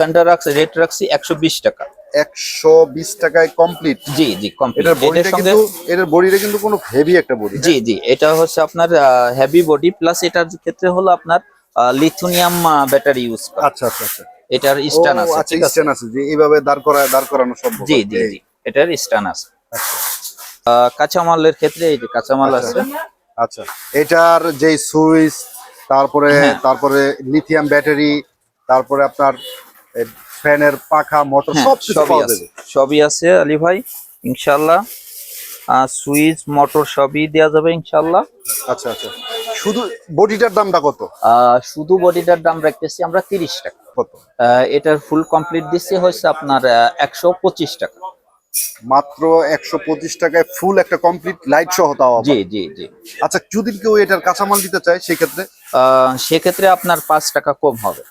ফ্যানটা রাখছি রেট রাখছি একশো বিশ টাকা। একশো বিশ টাকায় কমপ্লিট জি জি কমপ্লিট এটার বডিটা কিন্তু এটার বডিটা কিন্তু কোনো হেভি একটা বডি জি জি এটা হচ্ছে আপনার হেভি বডি প্লাস এটার ক্ষেত্রে হলো আপনার লিথুনিয়াম ব্যাটারি ইউজ করা। আচ্ছা আচ্ছা আচ্ছা। এটার স্টান আছে আচ্ছা ঠিক আছে? যে এইভাবে দাঁড় করা দাঁড় করানো সম্ভব জি জি জি এটার স্টান আছে। আচ্ছা। কাঁচামালের ক্ষেত্রে এই যে কাঁচামাল আছে। আচ্ছা। এটার যে সুইচ তারপরে হ্যাঁ। তারপরে লিথিয়াম ব্যাটারি তারপরে আপনার ফ্যানের পাখা মোটর হ্যাঁ, সব পাওয়া আছে। যাবে। সবই আছে আলী ভাই ইনশাল্লাহ সুইচ মোটর সবই দেওয়া যাবে ইনশাআল্লাহ। আচ্ছা আচ্ছা। শুধু বডিটার দামটা কত? শুধু বডিটার দাম রাখতেছি আমরা তিরিশ টাকা। কত? এটার ফুল কমপ্লিট দিচ্ছি হচ্ছে আপনার একশো পঁচিশ টাকা। মাত্র একশো পঁচিশ টাকায় ফুল একটা কমপ্লিট লাইট সহ তাও জি জি জি। আচ্ছা যদি কেউ এটার কাঁচামাল দিতে চায় সেক্ষেত্রে? সেক্ষেত্রে আপনার পাঁচ টাকা কম হবে।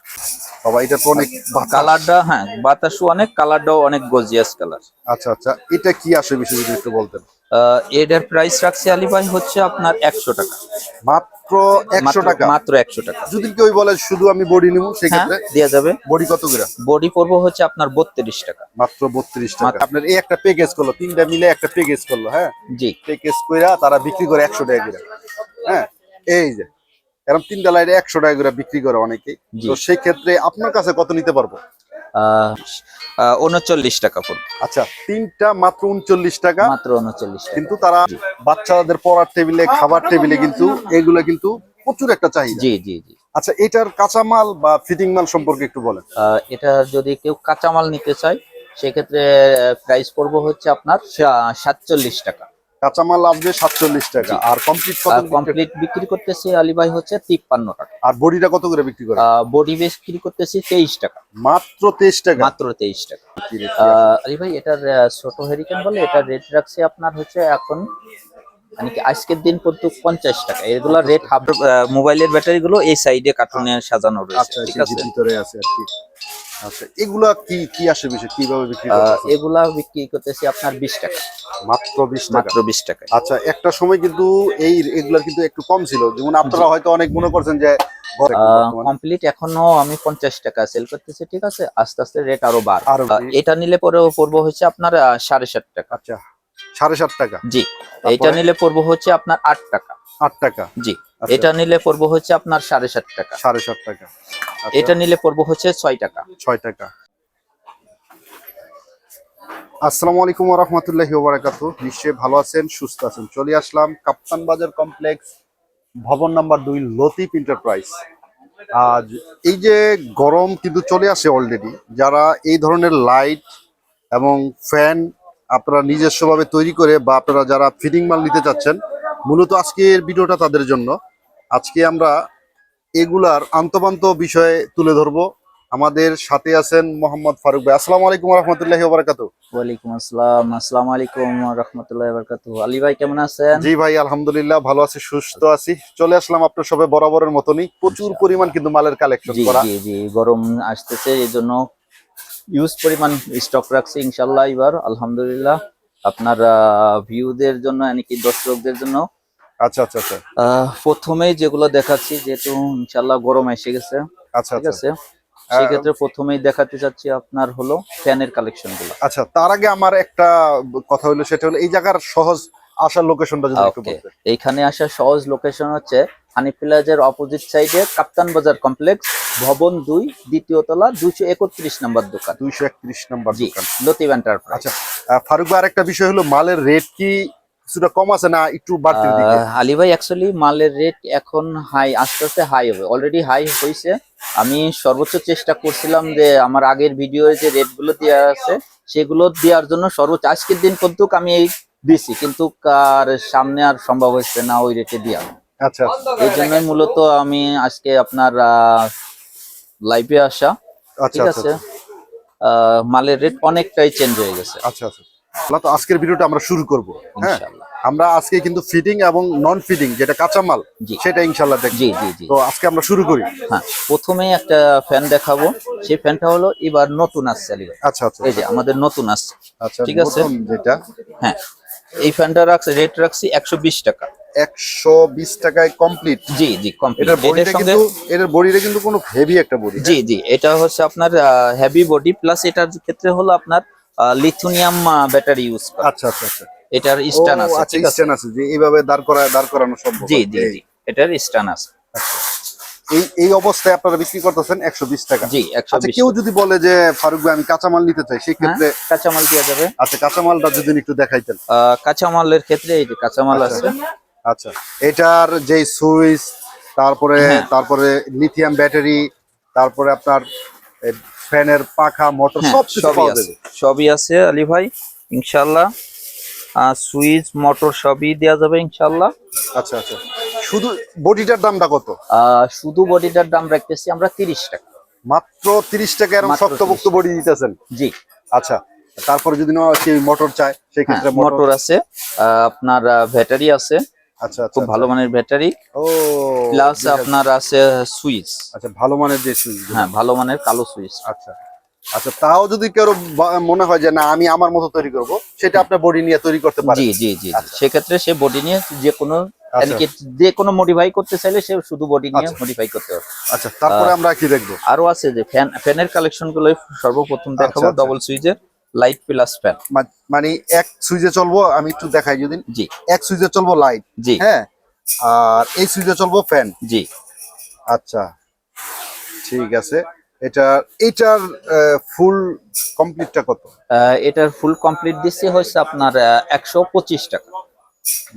বাবা এটা তো অনেক। কালারটা হ্যাঁ বাতাসও অনেক কালারটাও অনেক গজিয়াস কালার আচ্ছা আচ্ছা এটা কি আসে বেশি যদি একটু বলতেন? এটার প্রাইস রাখছি আলী ভাই হচ্ছে আপনার একশো টাকা। মাত্র একশো টাকা? মাত্র একশো টাকা। যদি কেউ বলে শুধু আমি বডি নিব হ্যাঁ সেক্ষেত্রে দেওয়া যাবে। বডি কত করে? বডি পড়ব হচ্ছে আপনার বত্রিশ টাকা। মাত্র বত্রিশ টাকা। আপনার এই একটা প্যাকেজ করল তিনটা মিলে একটা প্যাকেজ করল হ্যাঁ? জি। প্যাকেজ কইরা তারা বিক্রি করে একশো টাকা করে। হ্যাঁ? এই যে এরকম তিনটা লাইটে একশো টাকা করে বিক্রি করে অনেকে তো সেই ক্ষেত্রে আপনার কাছে কত নিতে পারব? উনচল্লিশ টাকা পড়বে আচ্ছা তিনটা মাত্র উনচল্লিশ টাকা। মাত্র উনচল্লিশ কিন্তু তারা বাচ্চাদের পড়ার টেবিলে খাবার টেবিলে কিন্তু এগুলো কিন্তু প্রচুর একটা চাহিদা। জি জি জি। আচ্ছা এটার কাঁচামাল বা ফিটিং মাল সম্পর্কে একটু বলেন। আহ, এটা যদি কেউ কাঁচামাল নিতে চায় সেক্ষেত্রে প্রাইস পড়ব হচ্ছে আপনার সাতচল্লিশ টাকা। কাঁচামাল আসবে সাতচল্লিশ টাকা আর কমপ্লিট কত কমপ্লিট বিক্রি করতেছি আলিবাই হচ্ছে তিপ্পান্ন টাকা। আর বডিটা কত করে বিক্রি করে? বডি বিক্রি করতেছি তেইশ টাকা। মাত্র তেইশ টাকা? মাত্র তেইশ টাকা। কি রে? আহ, আলী ভাই এটার ছোট হেরিকেন বলে এটার রেট রাখছে আপনার হচ্ছে এখন মানে কি আজকের দিন পর্যন্ত পঞ্চাশ টাকা। এগুলা রেট হাফ মোবাইলের ব্যাটারি গুলো এই সাইডে কার্টুনে সাজানো রয়েছে। আচ্ছা ঠিক আছে? ভিতরে আছে আর কি। আচ্ছা এগুলা কি কি আসে বেশি কীভাবে বিক্রি? এগুলা বিক্রি করতেছি আপনার বিশ টাকা। মাত্র বিশ মাত্র বিশ টাকা। আচ্ছা একটা সময় কিন্তু এই এগুলা কিন্তু একটু কম ছিল। যেমন আপনারা হয়তো অনেক মনে করছেন যে কমপ্লিট এখনও আমি পঞ্চাশ টাকা সেল করতেছি ঠিক আছে? আস্তে আস্তে রেট আরও বার এটা নিলে পরে পড়ব হচ্ছে আপনার সাড়ে সাত টাকা। আচ্ছা সাড়ে সাত টাকা। জি এটা নিলে পড়ব হচ্ছে আপনার আট টাকা। আট টাকা। জি আচ্ছা। এটা নিলে পড়ব হচ্ছে আপনার সাড়ে সাত টাকা। সাড়ে সাত টাকা। এটা নিলে পড়ব হচ্ছে ছয় টাকা। ছয় টাকা। আসসালামু আলাইকুম রহমতুল্লাহি ওবরাকাতু নিশ্চয়ই ভালো আছেন সুস্থ আছেন। চলে আসলাম কাপ্তান বাজার কমপ্লেক্স ভবন নাম্বার দুই লতিফ এন্টারপ্রাইজ। আজ এই যে গরম কিন্তু চলে আসে অলরেডি যারা এই ধরনের লাইট এবং ফ্যান আপনারা নিজস্বভাবে তৈরি করে বা আপনারা যারা ফিটিং মাল নিতে চাচ্ছেন মূলত আজকের ভিডিওটা তাদের জন্য। আজকে আমরা এগুলার আন্তপান্ত বিষয়ে তুলে ধরবো। আমাদের সাথে আছেন মোহাম্মদ ফারুক ভাই। আসসালামু আলাইকুম রহমতুল্লাহি ওবরাকাতু ওয়ালাইকুম আসসালাম। আসসালামু আলাইকুম রহমতুল্লাহ বারকাতু। আলী ভাই কেমন আছেন? জি ভাই আলহামদুলিল্লাহ ভালো আছি সুস্থ আছি। চলে আসলাম আপনার সবে বরাবরের মতনই। প্রচুর পরিমাণ কিন্তু মালের কালেকশন করা। জি জি গরম আসতেছে এই জন্য ইউজ পরিমাণ স্টক রাখছি ইনশাল্লাহ এবার। আলহামদুলিল্লাহ। আপনার ভিউদের জন্য নাকি দর্শকদের জন্য আচ্ছা আচ্ছা আচ্ছা। প্রথমেই যেগুলো দেখাচ্ছি যেহেতু ইনশাল্লাহ গরম এসে গেছে আচ্ছা ঠিক আচ্ছা। আছে? সেক্ষেত্রে প্রথমেই দেখাতে চাচ্ছি আপনার হলো ফ্যানের কালেকশনগুলো আচ্ছা তার আগে আমার একটা কথা হলো সেটা হলো এই জায়গার সহজ আসার লোকেশনটা যদি একটু ওকে। বলতেন। এইখানে আসার সহজ লোকেশন হচ্ছে হানি প্লাজের অপোজিট সাইডে কাপ্তান বাজার কমপ্লেক্স ভবন দুই দ্বিতীয় তলা দুইশো একত্রিশ নম্বর দোকান। দুইশো একত্রিশ নাম্বার দোকান। এন্টারপ্রাইজ আচ্ছা ফারুক ভাই আরেকটা বিষয় হলো মালের রেট কি কিছুটা কম আছে না একটু বাড়তির দিকে? আলী ভাই অ্যাকচুয়ালি মালের রেট এখন হাই আস্তে আস্তে হাই হবে। অলরেডি হাই হয়েছে আমি সর্বোচ্চ চেষ্টা করছিলাম যে আমার আগের ভিডিওর যে রেটগুলো দেওয়া আছে সেগুলো দেওয়ার জন্য সর্বোচ্চ আজকের দিন পর্যন্ত আমি এই দিছি কিন্তু আর সামনে আর সম্ভব হচ্ছে না ওই রেটে দেওয়া আচ্ছা। এই জন্য মূলত আমি আজকে আপনার লাইভে আসা। আচ্ছা ঠিক আচ্ছা আছে? আহ, মালের রেট অনেকটাই চেঞ্জ হয়ে গেছে। আচ্ছা আচ্ছা। তাহলে তো আজকের ভিডিওটা আমরা শুরু করব। হ্যাঁ? আমরা আজকে কিন্তু ফিটিং এবং নন ফিটিং যেটা কাঁচামাল। সেটা ইনশাল্লাহ দেখব। জি জি জি। তো আজকে আমরা শুরু করি। হ্যাঁ প্রথমে একটা ফ্যান দেখাবো। সেই ফ্যানটা হলো এবার নতুন আসছে আচ্ছা আচ্ছা। এই যে আমাদের নতুন আসছে আচ্ছা ঠিক আছে। যেটা। হ্যাঁ। এই ফ্যানটা রাখছে রেট রাখছি একশো বিশ টাকা। একশো বিশ টাকায় কমপ্লিট জি জি কমপ্লিট এটার বডিটা সঙ্গে কিন্তু এটার বডিটা কিন্তু কোনো হেভি একটা বডি জি জি এটা হচ্ছে আপনার হেভি বডি প্লাস এটার ক্ষেত্রে হলো আপনার লিথুনিয়াম ব্যাটারি ইউজ আচ্ছা আচ্ছা আচ্ছা। এটার স্টান আছে আচ্ছা ঠিক আছে? যে এইভাবে দাঁড় করা দাঁড় করানো সম্ভব জি জি জি এটার স্টান আছে। এই এই অবস্থায় আপনারা বিক্রি করতেছেন একশো বিশ টাকা। জি আচ্ছা কেউ যদি বলে যে ফারুক ভাই আমি কাঁচামাল নিতে চাই সেই ক্ষেত্রে কাঁচামাল দেওয়া যাবে। আচ্ছা কাঁচামালটা যদি একটু দেখাইতেন। কাঁচামালের ক্ষেত্রে এই যে কাঁচামাল আছে। আচ্ছা এটার যে সুইচ তারপরে হ্যাঁ। তারপরে লিথিয়াম ব্যাটারি তারপরে আপনার ফ্যানের পাখা মোটর হ্যাঁ, সব সবই আছে। সবই আছে আলী ভাই ইনশাল্লাহ সুইচ মোটর সবই দেওয়া যাবে ইনশাল্লাহ আচ্ছা আচ্ছা। শুধু বডিটার দামটা কত? শুধু বডিটার দাম রাখতেছি আমরা তিরিশ টাকা। মাত্র তিরিশ টাকা এরকম শক্তপোক্ত বডি দিতেছেন? জি। আচ্ছা তারপরে যদি মোটর চায় সেই ক্ষেত্রে মোটর মোটর আছে আপনার ব্যাটারি আছে। আচ্ছা আচ্ছা খুব ভালো মানের ব্যাটারি। ও প্লাস আপনার আছে সুইচ। আচ্ছা ভালো মানের যে সুইচ। হ্যাঁ ভালো মানের কালো সুইচ। আচ্ছা। আচ্ছা তাও যদি কেউ মনে হয় যে না আমি আমার মতো তৈরি করব সেটা আপনার বডি নিয়ে তৈরি করতে পারেন। জি জি জি। আচ্ছা। সেক্ষেত্রে সে বডি নিয়ে যে কোনো আচ্ছা। যে কোনো মডিফাই করতে চাইলে সে শুধু বডি নিয়ে আচ্ছা। মডিফাই করতে হবে আচ্ছা তারপরে আমরা কি দেখব? আরও আছে যে ফ্যান ফ্যানের কালেকশনগুলো সর্বপ্রথম দেখাবো আচ্ছা। ডবল সুইচের লাইট প্লাস ফ্যান মানে এক সুইচে চলবো আমি একটু দেখাই যদি। জি। এক সুইচে চলবো লাইট জি। হ্যাঁ? আর এই সুইচে চলবো ফ্যান জি। আচ্ছা। ঠিক আছে। এটা এটার ফুল কমপ্লিটটা কত? এটার ফুল কমপ্লিট দিচ্ছে হচ্ছে আপনার একশো পঁচিশ টাকা।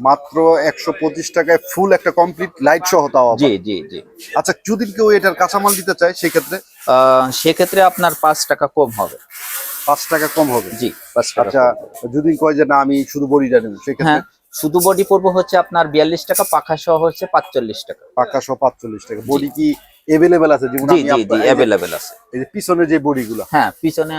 মাত্র একশো পঁচিশ টাকায় ফুল একটা কমপ্লিট লাইট সহ তাও জি জি জি। আচ্ছা যদি কেউ এটার কাঁচামাল দিতে চায় সেক্ষেত্রে? সেক্ষেত্রে আপনার পাঁচ টাকা কম হবে। পাঁচ টাকা কম হবে? জি পাঁচ টাকা আচ্ছা যদি কয় যে না আমি শুধু বডিটা নেব সেক্ষেত্রে? হ্যাঁ শুধু বডি পড়ব হচ্ছে আপনার বিয়াল্লিশ টাকা পাখা সহ হচ্ছে পাঁচচল্লিশ টাকা। পাখা সহ পাঁচচল্লিশ টাকা। বডি কি এভেলেবেল আছে যেমন জি জি জি অ্যাভেলেবেল আছে। এই যে পিছনে যে বডি গুলা হ্যাঁ পিছনে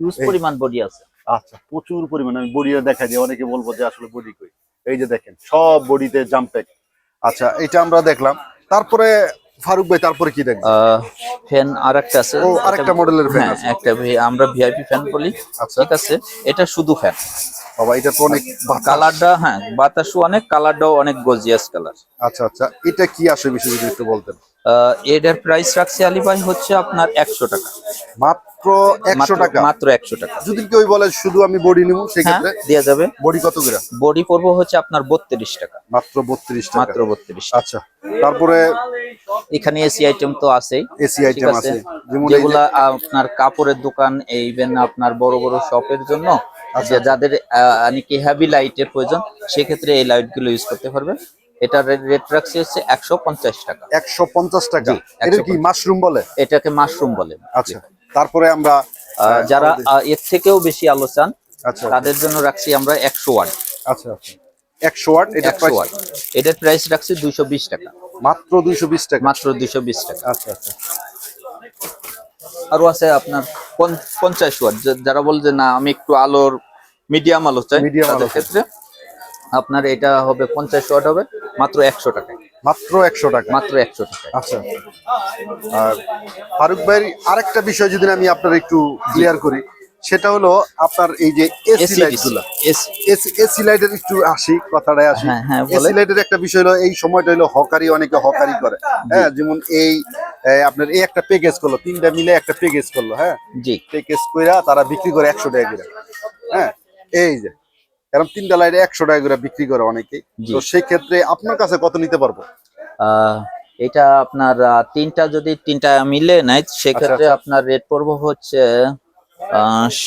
হিউজ পরিমাণ বডি আছে। আচ্ছা প্রচুর পরিমাণে। আমি বডিটা দেখাই দিই অনেকে বলব যে আসলে বডি কই। এই যে দেখেন সব বডিতে জাম্প প্যাক আচ্ছা এটা আমরা দেখলাম। তারপরে ফারুক ভাই তারপরে কি দেখব? ফ্যান আর একটা আছে। ও, আরেকটা মডেলের হ্যাঁ, আছে। একটা ভি- আমরা ভিআইপি ফ্যান বলি। আচ্ছা। ঠিক আছে এটা শুধু ফ্যান বাবা এটা তো অনেক। কালারটা হ্যাঁ বাতাসও অনেক কালারটাও অনেক গজিয়াস কালার আচ্ছা আচ্ছা এটা কি আসে বিষয় যদি একটু বলতেন? এটার প্রাইস রাখছে আলী ভাই হচ্ছে আপনার একশো টাকা। মাত্র একশো টাকা? মাত্র একশো টাকা। যদি কেউ বলে শুধু আমি বডি নিব হ্যাঁ সেক্ষেত্রে দেওয়া যাবে। বডি কত করে? বডি পড়ব হচ্ছে আপনার বত্রিশ টাকা। মাত্র বত্রিশ টাকা? মাত্র বত্রিশ আচ্ছা তারপরে এখানে এসি আইটেম তো আছেই। এসি আইটেম আছে? যেগুলা আপনার কাপড়ের দোকান ইভেন আপনার বড় বড় শপের জন্য আচ্ছা। যাদের নাকি হেভি লাইটের প্রয়োজন সেক্ষেত্রে এই লাইটগুলো ইউজ করতে পারবে এটার রেট রাখছে হচ্ছে একশো পঞ্চাশ টাকা। একশো পঞ্চাশ টাকা। এটা কি মাশরুম বলে? এটাকে মাশরুম বলে আচ্ছা তারপরে আমরা যারা এর থেকেও বেশি আলো চান আচ্ছা তাদের জন্য রাখছি আমরা একশো ওয়াট। আচ্ছা আচ্ছা। একশো ওয়াট এটা ওয়াট। এটার প্রাইস রাখছি দুইশো বিশ টাকা। মাত্র দুইশো বিশ টাকা। মাত্র দুইশো বিশ টাকা। আচ্ছা আচ্ছা। আরও আছে আপনার পঞ্চাশ ওয়াট। যারা বল যে না আমি একটু আলোর মিডিয়াম আলো চাই Medium তাদের আলো চাই। ক্ষেত্রে আপনার এটা হবে পঞ্চাশ ওয়াট হবে মাত্র একশো টাকায়। মাত্র একশো টাকা। মাত্র একশো টাকা আচ্ছা। আর ফারুক ভাইয়ের আরেকটা বিষয় যদি আমি আপনার একটু ক্লিয়ার করি সেটা হলো আপনার এই যে এসি এসি লাইটগুলা। এসি লাইটের একটু আসি কথাটাই আসি। হ্যাঁ, হ্যাঁ। এসি লাইটের একটা বিষয় হলো এই সময়টা হলো হকারি অনেকে হকারি করে। হ্যাঁ যেমন এই আপনার এই একটা প্যাকেজ করল তিনটা মিলে একটা প্যাকেজ করল হ্যাঁ? জি। প্যাকেজ কইরা তারা বিক্রি করে একশো টাকা করে। হ্যাঁ এই যে। কারণ তিনটা লাইটে একশো টাকা করে বিক্রি করে অনেকে তো সেই ক্ষেত্রে আপনার কাছে কত নিতে পারব? এটা আপনার তিনটা যদি তিনটা মিলে নেয় সেক্ষেত্রে আচ্ছা। আপনার রেট পড়ব হচ্ছে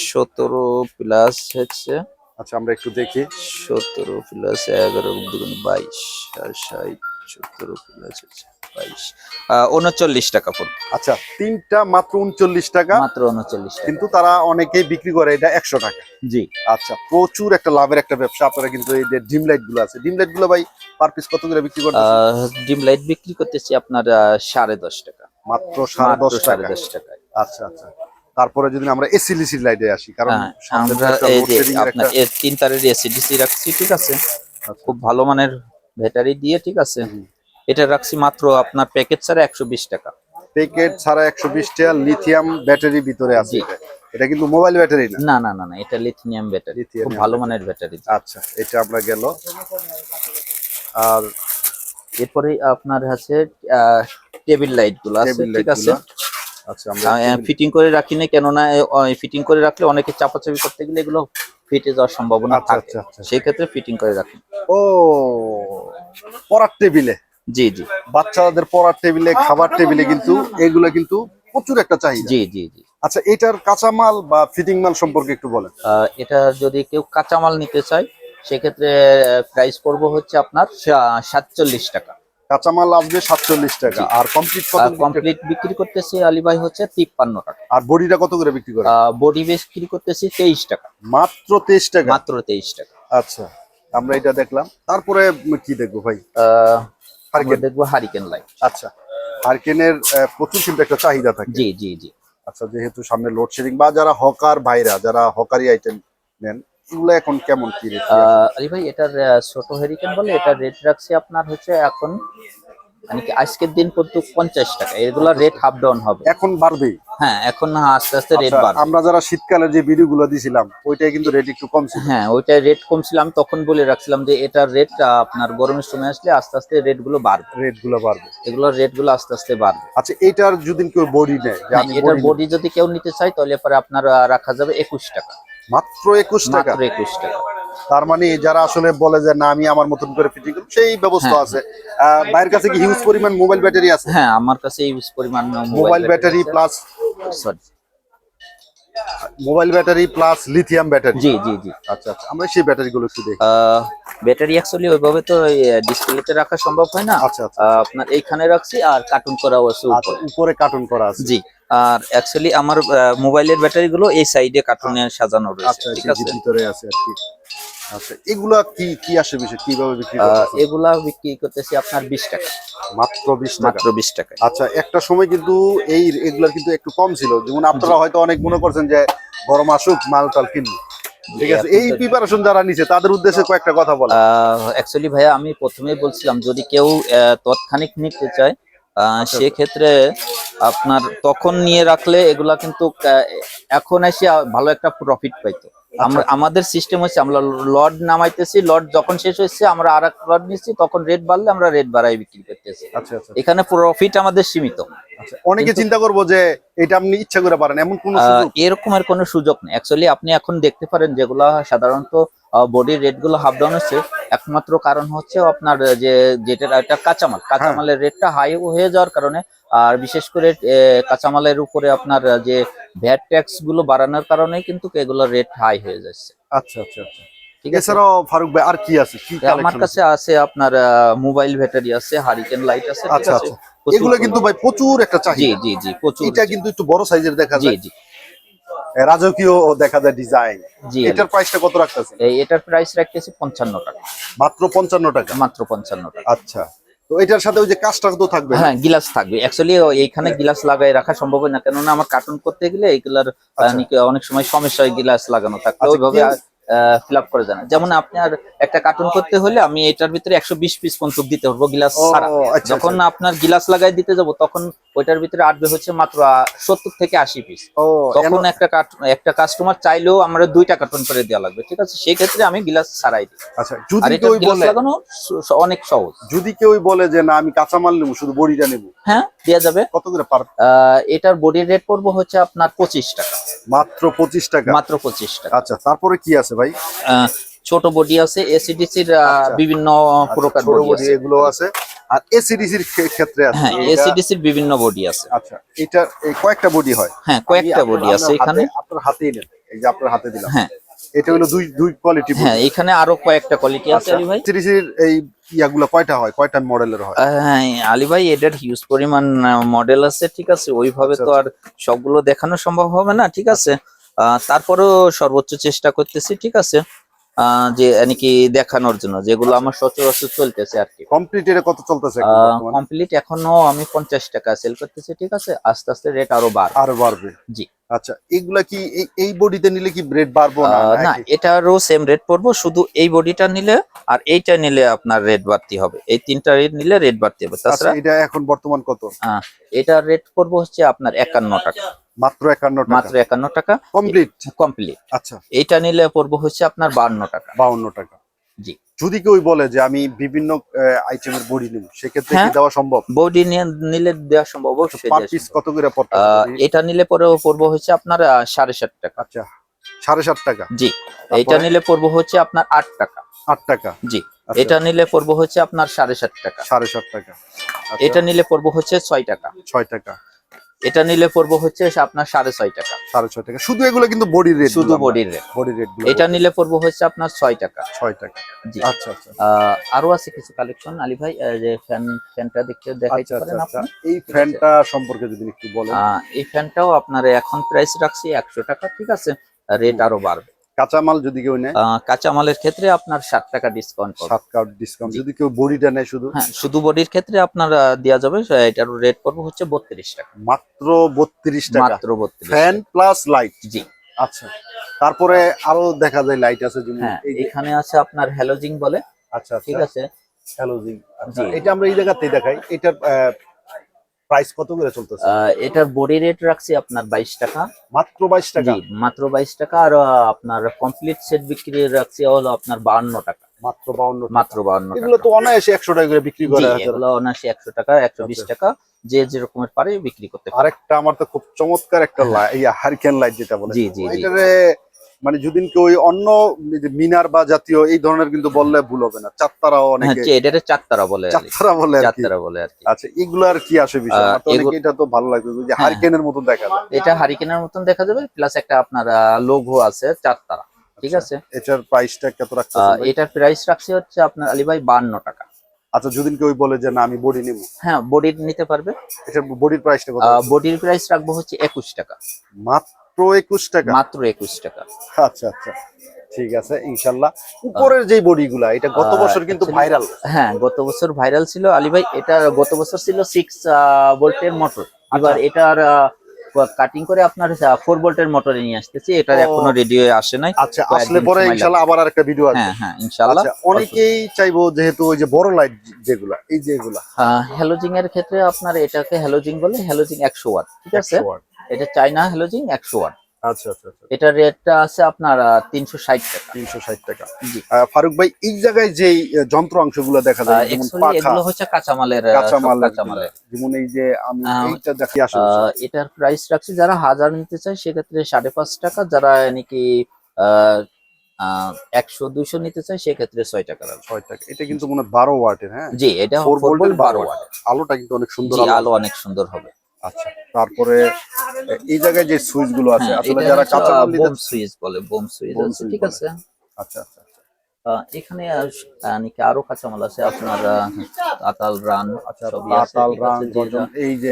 সতেরো প্লাস হচ্ছে আচ্ছা আমরা একটু দেখি। সতেরো প্লাস এগারো বাইশ আর ষাট। সতেরো প্লাস বাইশ। আহ, উনচল্লিশ টাকা পড়বে আচ্ছা তিনটা মাত্র উনচল্লিশ টাকা। মাত্র উনচল্লিশ কিন্তু তারা অনেকেই বিক্রি করে এটা একশো টাকা। জি। আচ্ছা প্রচুর একটা লাভের একটা ব্যবসা। আপনারা কিন্তু এই যে ডিম লাইটগুলো আছে ডিম লাইটগুলো ভাই পার পিস কত করে বিক্রি করতে ডিম লাইট বিক্রি করতেছি আপনার সাড়ে দশ টাকা। মাত্র সাড়ে দশ সাড়ে দশ টাকায়। আচ্ছা আচ্ছা। তারপরে যদি আমরা এসি লিসি লাইটে আসি কারণ হ্যাঁ সামনে আমরা এই যে আপনার তিন তারের এসিডিসি রাখছি ঠিক আছে? আচ্ছা। খুব ভালো মানের ব্যাটারি দিয়ে ঠিক আছে? এটা রাখছি মাত্র আপনার প্যাকেট ছাড়া একশো বিশ টাকা। প্যাকেট ছাড়া একশো বিশ টাকা লিথিয়াম ব্যাটারি ভিতরে আছে এটা। এটা কিন্তু মোবাইল ব্যাটারি না? না না না না এটা লিথিয়াম ব্যাটারি। খুব ভালো মানের ব্যাটারি। আচ্ছা এটা আমরা গেল। আর এরপরে আপনার আছে টেবিল লাইটগুলো আছে ঠিক আছে? আচ্ছা আমরা ফিটিং করে রাখি না কেননা ফিটিং করে রাখলে অনেকে চাপাচাপি করতে গেলে এগুলো ফেটে যাওয়ার সম্ভাবনা আচ্ছা, থাকে। সেই ক্ষেত্রে ফিটিং করে রাখি ও পড়ার টেবিলে? জি জি। বাচ্চাদের পড়ার টেবিলে খাবার টেবিলে কিন্তু এগুলো কিন্তু প্রচুর একটা চাহিদা। জি জি জি। আচ্ছা এটার কাঁচামাল বা ফিটিং মাল সম্পর্কে একটু বলেন। এটা যদি কেউ কাঁচামাল নিতে চায় সেক্ষেত্রে প্রাইস পড়ব হচ্ছে আপনার সাতচল্লিশ টাকা। কাঁচামাল আসবে সাতচল্লিশ টাকা। আর কমপ্লিট কত কমপ্লিট বিক্রি করতেছি আলিবাই হচ্ছে তিপ্পান্ন টাকা। আর বডিটা কত করে বিক্রি করে? বডি বিক্রি করতেছি তেইশ টাকা। মাত্র তেইশ টাকা? মাত্র তেইশ টাকা। আচ্ছা আমরা এটা দেখলাম। তারপরে কি দেখব ভাই? দেখব হারিকেন লাইট আচ্ছা হারিকেনের প্রচুর কিন্তু একটা চাহিদা থাকে। জি জি জি। আচ্ছা যেহেতু সামনে লোডশেডিং বা যারা হকার ভাইরা যারা হকারি আইটেম নেন এগুলো এখন কেমন কি রেট আলি ভাই এটার ছোট হেরিকেন বলে এটার রেট রাখছি আপনার হচ্ছে এখন মানে কি আজকের দিন পর্যন্ত পঞ্চাশ টাকা। এগুলা রেট হাফ ডাউন হবে। এখন বাড়বে? হ্যাঁ এখন আস্তে আস্তে রেট আচ্ছা, বাড়বে। আমরা যারা শীতকালের যে ভিডিও গুলো দিছিলাম ওইটাই কিন্তু রেট একটু কম ছিল। হ্যাঁ ওইটার রেট কম ছিল। আমি তখন বলে রাখছিলাম যে এটার রেট আপনার গরমের সময় আসলে আস্তে আস্তে রেটগুলো বাড়বে। রেটগুলো বাড়বে। এগুলোর রেটগুলো আস্তে আস্তে বাড়বে। আচ্ছা এটার যদি কেউ বডি নেয় যে হ্যাঁ, আমি এটার বডি যদি কেউ নিতে চায় তাহলে পরে আপনার রাখা যাবে একুশ টাকা। মাত্র একুশ টাকা। একুশ টাকা। তার মানে যারা আসলে বলে যে না আমি আমার মতন করে ফিটিং করব সেই ব্যবস্থা হ্যাঁ। আছে। ভাইয়ের কাছে কি হিউজ পরিমাণ মোবাইল ব্যাটারি আছে? হ্যাঁ আমার কাছে ইউজ পরিমাণ mobile battery plus sorry mobile battery plus lithium battery জি জি জি। আচ্ছা আচ্ছা আমরা সেই ব্যাটারি গুলো একটু দেখি। ব্যাটারি অ্যাকচুয়ালি ওইভাবে তো ডিসপ্লেতে রাখা সম্ভব হয় না। আচ্ছা আচ্ছা। আপনার এইখানে রাখছি আর কার্টুন করাও আছে আচ্ছা উপরে। কার্টুন করা আছে। জি। আর অ্যাকচুয়ালি আমার মোবাইলের ব্যাটারি গুলো এই সাইডে কার্টুনে সাজানো রয়েছে আচ্ছা ঠিক আছে? ভিতরে আছে আর কি। আচ্ছা এগুলা কি কি আসে বিষয়? কীভাবে বিক্রি করতেছেন? এগুলা বিক্রি করতেছি আপনার বিশ টাকা। মাত্র বিশ টাকা? মাত্র বিশ টাকা আচ্ছা একটা সময় কিন্তু এই এগুলা কিন্তু একটু কম ছিল। যেমন আপনারা হয়তো অনেক মনে করছেন যে গরম আসুক মাল টাল কিনবো। ঠিক আছে এই প্রিপারেশন যারা নিছে তাদের উদ্দেশ্যে কয়েকটা কথা বলা অ্যাকচুয়ালি ভাইয়া আমি প্রথমেই বলছিলাম যদি কেউ তৎক্ষণিক নিতে চায় সেক্ষেত্রে আপনার তখন নিয়ে রাখলে এগুলা কিন্তু এখন এসে ভালো একটা প্রফিট পাইতো। আমরা আমাদের সিস্টেম হচ্ছে আমরা লড নামাইতেছি লড যখন শেষ হয়েছে আমরা আর এক লড নিচ্ছি তখন রেট বাড়লে আমরা রেট বাড়াই বিক্রি করতেছি। আচ্ছা আচ্ছা। এখানে প্রফিট আমাদের সীমিত। আচ্ছা অনেকে চিন্তা করব যে এটা আপনি ইচ্ছা করে পারেন এমন কোন এরকম আর কোনো সুযোগ নেই। অ্যাকচুয়ালি আপনি এখন দেখতে পারেন যেগুলা সাধারণত বডির রেটগুলো হাফ ডাউন হচ্ছে একমাত্র কারণ হচ্ছে আপনার যে যেটা একটা কাঁচামাল। কাঁচামালের রেটটা হাই হয়ে যাওয়ার কারণে আর বিশেষ করে কাঁচামালের উপরে আপনার যে ভ্যাট ট্যাক্সগুলো বাড়ানোর কারণে কিন্তু এগুলোর রেট হাই হয়ে যাচ্ছে। আচ্ছা আচ্ছা আচ্ছা। ঠিক আছে? এছাড়াও ফারুক ভাই আর কি আছে? আমার কাছে আছে আপনার মোবাইল ব্যাটারি আছে হারিকেন লাইট আছে আচ্ছা, আচ্ছা। এগুলো কিন্তু ভাই প্রচুর একটা চাহিদা। জি জি প্রচুর এটা কিন্তু একটু বড় সাইজের দেখা যায়। জি। রাজকীয় দেখা যায় ডিজাইন। জি এটার প্রাইসটা কত রাখতেছেন? এই এটার প্রাইস রাখতেছি পঞ্চান্ন টাকা। মাত্র পঞ্চান্ন টাকা? মাত্র পঞ্চান্ন টাকা। আচ্ছা। তো এটার সাথে ওই যে কাজটা তো থাকবে? হ্যাঁ গিলাস থাকবে। অ্যাকচুয়ালি এইখানে গিলাস লাগাই রাখা সম্ভব হয় না। কেননা আমার কার্টুন করতে গেলে এগুলার আহ, আচ্ছা। নাকি অনেক সময় সমস্যা হয় গিলাস লাগানো থাকলে। আচ্ছা, ওইভাবে ফিল আপ করে জানা যেমন আপনার একটা কার্টুন করতে হলে আমি এটার ভিতরে একশো বিশ পিস পর্যন্ত দিতে পারব গিলাস ছাড়া। আচ্ছা, যখন আপনার গিলাস লাগাই দিতে যাব তখন ওইটার ভিতরে আটবে হচ্ছে মাত্র সত্তর থেকে আশি পিস তখন একটা কার্টুন একটা কাস্টমার চাইলেও আমরা দুইটা কার্টুন করে দেওয়া লাগবে ঠিক আছে? সেই ক্ষেত্রে আমি গিলাস ছাড়াই দিই। আচ্ছা যদি কেউ বলে লাগানো অনেক সহজ। যদি কেউ বলে যে না আমি কাঁচামাল নেব শুধু বডিটা নেব হ্যাঁ দেওয়া যাবে। কত করে পার এটার বডির রেট পড়ব হচ্ছে আপনার পঁচিশ টাকা। মাত্র পঁচিশ টাকা। মাত্র পঁচিশ টাকা। আচ্ছা তারপরে কি আছে ভাই? ছোট বডি আছে এসিডিসির আচ্ছা। বিভিন্ন প্রকার ছোট বডি এগুলো আছে। আর এসিডিসি এসিডিসির ক্ষেত্রে আছে। হ্যাঁ এটা- এসিডিসির বিভিন্ন বডি আছে। আচ্ছা এটা এই কয়েকটা বডি হয়। হ্যাঁ কয়েকটা বডি আছে এখানে। আপনার হাতেই নেন এই যে আপনার হাতে দিলাম। হ্যাঁ। এটা হলো দুই দুই কোয়ালিটি হ্যাঁ এখানে আরও কয়েকটা কোয়ালিটি আছে আচ্ছা আলী ভাই। সিরিজের এই ইয়াগুলো কয়টা হয়? কয়টা মডেলের হয়? হ্যাঁ আলী ভাই এটার হিউজ পরিমাণ মডেল আছে ঠিক আছে। ওইভাবে আচ্ছা, তো আর সবগুলো দেখানো সম্ভব হবে না ঠিক আছে? তারপরেও সর্বোচ্চ চেষ্টা করতেছি ঠিক আছে? যে নাকি দেখানোর জন্য যেগুলো আমার সচরাচর চলতেছে আর কি। কমপ্লিট এটা কত চলতেছে কমপ্লিট এখনও আমি পঞ্চাশ টাকা সেল করতেছি ঠিক আছে? আস্তে আস্তে রেট আরও বাড়বে। আরও বাড়বে। জি। আচ্ছা এগুলা কি এই- বডিতে নিলে কি রেট বাড়বো না না এটারও সেম রেট পড়ব শুধু এই বডিটা নিলে আর এইটা নিলে আপনার রেট বাড়তি হবে। এই তিনটা রেট নিলে রেট বাড়তি হবে। আচ্ছা তাছাড়া এটা এখন বর্তমান কত? এটার রেট পড়ব হচ্ছে আপনার একান্ন টাকা। মাত্র একান্ন মাত্র একান্ন টাকা। কমপ্লিট কমপ্লিট আচ্ছা। এইটা নিলে পড়ব হচ্ছে আপনার বান্ন টাকা। বাউন্ন টাকা। জি। যদি কেউ বলে যে আমি বিভিন্ন আইটেমের বডি নিব সেক্ষেত্রে কি হ্যাঁ। দেওয়া সম্ভব? বডি নিলে দেওয়া সম্ভব অবশ্যই পার পিস কত করে পড়তে এটা নিলে পরে পড়ব হচ্ছে আপনার সাড়ে সাত টাকা। আচ্ছা সাড়ে সাত টাকা। জি। এটা নিলে পড়ব হচ্ছে আপনার আট টাকা। আট টাকা। জি। আচ্ছা, এটা নিলে পড়ব হচ্ছে আপনার সাড়ে সাত টাকা। সাড়ে সাত টাকা। আচ্ছা, এটা নিলে পড়ব হচ্ছে ছয় টাকা। ছয় টাকা। এটা নিলে পড়ব হচ্ছে আপনার সাড়ে ছয় টাকা। সাড়ে ছয় টাকা। শুধু এগুলো কিন্তু বডির রেট শুধু বডির রেট বডি রেট এটা নিলে পড়ব হচ্ছে আপনার ছয় টাকা। ছয় টাকা। জি। আচ্ছা আচ্ছা। আহ, আরও আছে কিছু কালেকশন আলী ভাই যে ফ্যান ফ্যানটা দেখতে দেখাইতে আচ্ছা আচ্ছা পারেন আচ্ছা আপনি? এই ফ্যানটা সম্পর্কে যদি একটু বলেন। এই ফ্যানটাও আপনার এখন প্রাইস রাখছি একশো টাকা ঠিক আছে? রেট আরও বাড়বে। কাঁচামাল যদি কেউ নেয়? কাঁচামালের ক্ষেত্রে আপনার ষাট টাকা ডিসকাউন্ট সাত কার্ড ডিসকাউন্ট যদি কেউ বডিটা নেয় শুধু? হ্যাঁ শুধু বডির ক্ষেত্রে আপনার দেওয়া যাবে এটার রেট পড়বে হচ্ছে বত্রিশ টাকা। মাত্র বত্রিশ টাকা। মাত্র বত্রিশ ফ্যান প্লাস লাইট জি। আচ্ছা। তারপরে আরও দেখা যায় লাইট আছে যেমন হ্যাঁ এখানে আছে আপনার হ্যালোজিং বলে। আচ্ছা ঠিক আচ্ছা আছে। হ্যালোজিং আচ্ছা। এটা আমরা এই জায়গাতেই দেখাই। এটার প্রাইস কত করে চলতেছে? এটার বডি রেট রাখছি আপনার বাইশ টাকা। মাত্র বাইশ টাকা? মাত্র বাইশ টাকা। আর আপনার কমপ্লিট সেট বিক্রি রাখছি হলো আপনার বাহান্ন টাকা। মাত্র বাউন্ন মাত্র বাহান্ন এগুলো তো অনায়াসে একশো টাকা করে বিক্রি করে এগুলো অনায়াসে একশো টাকা একশো বিশ আচ্ছা। টাকা। যে যেরকমের পারে বিক্রি করতে পারে। আরেকটা আমার তো খুব চমৎকার একটা এই হারিকেন লাইট যেটা বলে। জি জি এটারে মানে যদি কেউ ওই অন্য মিনার বা জাতীয় এই ধরনের কিন্তু বললে ভুল হবে না। চাত্তারাও হ্যাঁ অনেকে যে এটারে চারতারা বলে। চাত্তারা বলে আর কি। চারতারা বলে আর কি। আচ্ছা এগুলার কি আসে বিষয়? অনেকে এটা তো ভালো লাগবে যে হ্যাঁ। হারিকেনের মতো দেখা যায়। এটা হারিকেনের মতন দেখা যাবে প্লাস একটা আপনার লোগো আছে চারতারা ঠিক আচ্ছা, আছে? এটার প্রাইসটা কত আহ, এটার প্রাইস রাখছি হচ্ছে আপনার আলিভাই বান্ন টাকা। আচ্ছা যদি কেউ বলে যে না আমি বডি নিব। হ্যাঁ বডি নিতে পারবে। এটার বডির প্রাইসটা কত বডির প্রাইস রাখব হচ্ছে একুশ টাকা। মাত্র একুশ টাকা? মাত্র একুশ টাকা। আচ্ছা আচ্ছা। ঠিক আছে ইনশাল্লাহ। উপরের যে বডিগুলা এটা গত বছর কিন্তু ভাইরাল হ্যাঁ গত বছর ভাইরাল ছিল। আলী ভাই এটা গত বছর ছিল সিক্স ভোল্টের মোটর এবার। এটার কাটিং করে আপনার ফোর ভোল্টের মোটরে নিয়ে আসতেছি। এটার ও। এখনও রেডিও আসে নাই। আচ্ছা আসলে পরে। ইনশাল্লাহ আবার আরেকটা ভিডিও আসবে। হ্যাঁ হ্যাঁ ইনশাল্লাহ। আচ্ছা অনেকেই চাইব যেহেতু ওই যে বড় লাইট যেগুলা এই যেগুলা। হ্যালোজিং এর ক্ষেত্রে আপনার এটাকে হ্যালোজিং বলে হ্যালোজিং একশো ওয়াট ঠিক আছে? 100। এটা চাইনা হ্যালোজিং একশো ওয়াট আচ্ছা আচ্ছা আচ্ছা। এটার রেটটা আছে আপনার তিনশো ষাট টাকা। তিনশো ষাট টাকা। ফারুক ভাই এই জায়গায় যেই আহ, যন্ত্র অংশগুলো দেখা যায় যেমন পাখা এগুলো হচ্ছে কাঁচামালের কাঁচামাল কাঁচামালের যেমন এই যে আমি এইটা দেখি আসলে এটার প্রাইস রাখছি যারা হাজার নিতে চায় সেক্ষেত্রে সাড়ে পাঁচ টাকা যারা নাকি একশো দুইশো নিতে চায় সেক্ষেত্রে ছয় টাকা ছয় টাকা। এটা কিন্তু মনে বারো ওয়াটের হ্যাঁ? জি এটা বারো ওয়াট। আলোটা কিন্তু অনেক সুন্দর আলো অনেক সুন্দর হবে। আচ্ছা তারপরে এই জায়গায় যে সুইচগুলো আছে হ্যাঁ, আসলে যারা কাঁচা নিতে বোম সুইচ বলে বোম সুইচ আছে ঠিক আছে। আচ্ছা আচ্ছা আচ্ছা। এখানে নাকি আরও কাঁচামাল আছে আপনার আতাল রান আচ্ছা ঠিক রান এই যে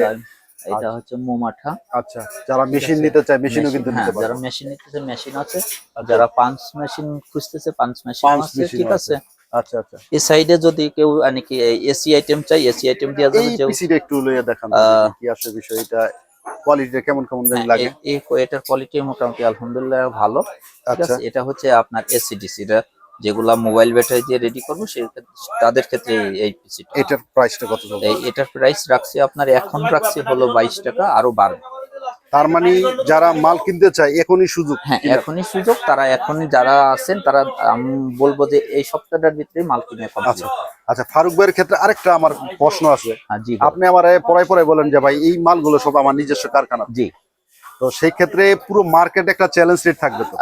এটা হচ্ছে মোমাঠা। আচ্ছা যারা মেশিন নিতে চায় মেশিনও মেশিন, কিন্তু হ্যাঁ, নিতে যারা পারে মেশিন নিতেছে মেশিন আছে। আর যারা পাঞ্চ মেশিন খুঁজতেছে পাঞ্চ মেশিন আছে ঠিক আছে। আচ্ছা আচ্ছা। এই সাইডে যদি কেউ নাকি এসি আইটেম চাই এসি আইটেম দেওয়া যাবে এই পিসিটা একটু লইয়া দেখান আহ, কি আসে বিষয়। এটা কোয়ালিটিটা কেমন কেমন জানি হ্যাঁ, লাগে। এ- এই এটার কোয়ালিটি মোটামুটি আলহামদুলিল্লাহ ভালো। ঠিক আচ্ছা। আছে এটা হচ্ছে আপনার এসিডিসি যেগুলা মোবাইল ব্যাটারি দিয়ে রেডি করব ক্ষেত্রে- তাদের ক্ষেত্রে এই- পিসিটা এটার প্রাইসটা কত এই এটার প্রাইস রাখছি আপনার এখন রাখছি হলো বাইশ টাকা আরও বাড়বে। তার মানে যারা মাল কিনতে চায় এখনই সুযোগ হ্যাঁ এখনই সুযোগ তারা এখনই যারা আছেন তারা আমি বলব যে এই সপ্তাহটার ভিতরে মাল কিনে আচ্ছা। আচ্ছা ফারুক ভাইয়ের ক্ষেত্রে আরেকটা আমার প্রশ্ন আছে। হ্যাঁ জি আপনি আমার পড়াই পড়াই বলেন যে ভাই এই মালগুলো সব আমার নিজস্ব কারখানা। জি। তো সেই ক্ষেত্রে পুরো মার্কেট একটা চ্যালেঞ্জ রেট থাকবে তো?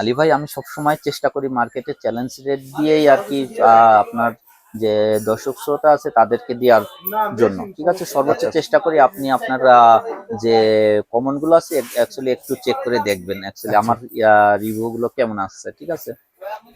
আলী ভাই আমি সবসময় চেষ্টা করি মার্কেটে চ্যালেঞ্জ রেট দিয়েই আর কি আপনার যে দর্শক শ্রোতা আছে তাদেরকে দেওয়ার জন্য। ঠিক আছে? সর্বোচ্চ। চেষ্টা করি আপনি আপনার যে কমনগুলো আছে অ্যাকচুয়ালি একটু চেক করে দেখবেন। অ্যাকচুয়ালি আচ্ছা। আমার রিভিউ গুলো কেমন আসছে ঠিক আছে?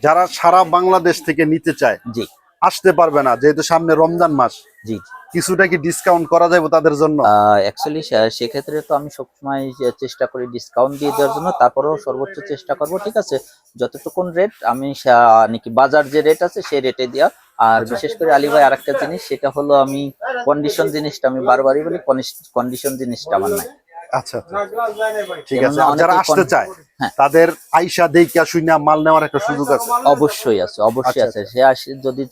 যারা সারা বাংলাদেশ থেকে নিতে চায় জি। আসতে পারবে না যেহেতু সামনে রমজান মাস। জি কিছুটা কি ডিসকাউন্ট করা যাবে তাদের জন্য? অ্যাকচুয়ালি সেক্ষেত্রে তো আমি সবসময় চেষ্টা করি ডিসকাউন্ট দিয়ে দেওয়ার জন্য। তারপরেও সর্বোচ্চ চেষ্টা করব ঠিক আছে? যতটুকুন রেট আমি নাকি বাজার যে রেট আছে সেই রেটে দেওয়া। আর আচ্ছা। বিশেষ করে আলী ভাই আরেকটা জিনিস সেটা হলো আমি কন্ডিশন জিনিসটা আমি বারবারই বলি কন্ডিশন জিনিসটা আমার নাই। আচ্ছা আচ্ছা। ঠিক আছে যারা আসতে চায় হ্যাঁ। তাদের আইসা দেইকা শুইনা মাল নেওয়ার একটা সুযোগ আছে। অবশ্যই আছে অবশ্যই আচ্ছা, আছে। সে আসে যদি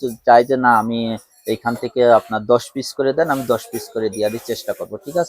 যে না আমি এইখান থেকে আপনার দশ পিস করে দেন আমি দশ পিস করে দেওয়ারই চেষ্টা করব ঠিক আছে?